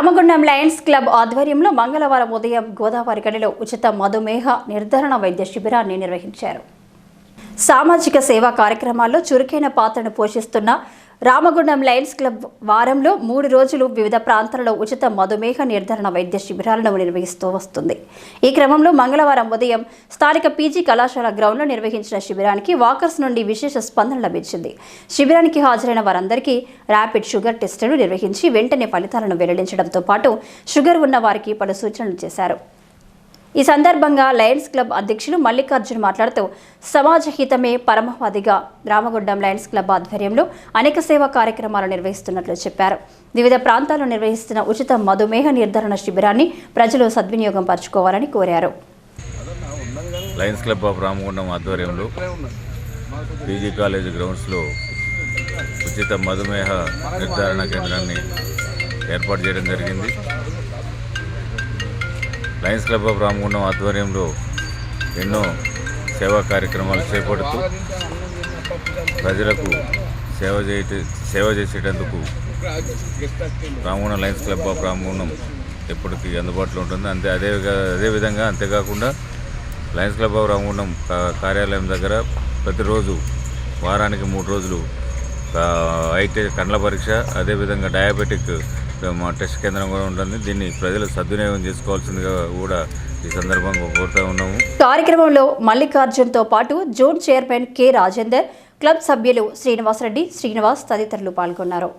Ramagundam Lions club ఆధ్వర్యంలో మంగళవారం ఉదయం గోదావరి గడిలో ఉచిత మధుమేహ నిర్ధారణ వైద్య శిబిరాన్ని నిర్వహించారు. సామాజిక సేవా కార్యక్రమాల్లో చురుకైన పాత్రను పోషిస్తున్న రామగుండం లయన్స్ క్లబ్ వారంలో మూడు రోజులు వివిధ ప్రాంతాలలో ఉచిత మధుమేహ నిర్ధారణ వైద్య శిబిరాలను నిర్వహిస్తూ వస్తుంది. ఈ క్రమంలో మంగళవారం ఉదయం స్థానిక పీజీ కళాశాల గ్రౌండ్లో నిర్వహించిన శిబిరానికి వాకర్స్ నుండి విశేష స్పందన లభించింది. శిబిరానికి హాజరైన వారందరికీ ర్యాపిడ్ షుగర్ టెస్టులు నిర్వహించి వెంటనే ఫలితాలను వెల్లడించడంతో పాటు షుగర్ ఉన్న వారికి పలు సూచనలు చేశారు. ఈ సందర్భంగా లయన్స్ క్లబ్ అధ్యక్షులు మల్లికార్జున్ మాట్లాడుతూ సమాజ హితమే పరమవాదిగా రామగుండం లయన్స్ క్లబ్ ఆధ్వర్యంలో అనేక సేవా కార్యక్రమాలు నిర్వహిస్తున్నట్లు చెప్పారు. వివిధ ప్రాంతాల్లో నిర్వహిస్తున్న ఉచిత మధుమేహ నిర్ధారణ శిబిరాన్ని ప్రజలు సద్వినియోగం పరచుకోవాలని కోరారు. లయన్స్ క్లబ్ ఆఫ్ రామగుండం ఆధ్వర్యంలో పీజీ కాలేజ్ గ్రౌండ్స్లో ఉచిత మధుమేహ నిర్ధారణ కేంద్రాన్ని ఏర్పాటు చేయడం జరిగింది. లయన్స్ క్లబ్ ఆఫ్ రామగుండం ఆధ్వర్యంలో ఎన్నో సేవా కార్యక్రమాలు చేపడుతూ ప్రజలకు సేవ చేయ సేవ చేసేటందుకు Ramagundam Lions club of Ramagundam ఎప్పటికీ అందుబాటులో ఉంటుంది. అంతే అదే అదేవిధంగా అంతేకాకుండా లయన్స్ క్లబ్ ఆఫ్ రామగుండం కార్యాలయం దగ్గర ప్రతిరోజు వారానికి మూడు రోజులు ఐటీ అయితే కండ్ల పరీక్ష అదేవిధంగా డయాబెటిక్ మా టెస్ట్ కేంద్రం కూడా ఉంటుంది. దీన్ని ప్రజలు సద్వినియోగం చేసుకోవాల్సిందిగా కూడా ఈ సందర్భంగా కోరుతా ఉన్నాము. కార్యక్రమంలో మల్లికార్జున్తో పాటు zone chairman K Rajender club సభ్యులు శ్రీనివాసరెడ్డి శ్రీనివాస్ తదితరులు పాల్గొన్నారు.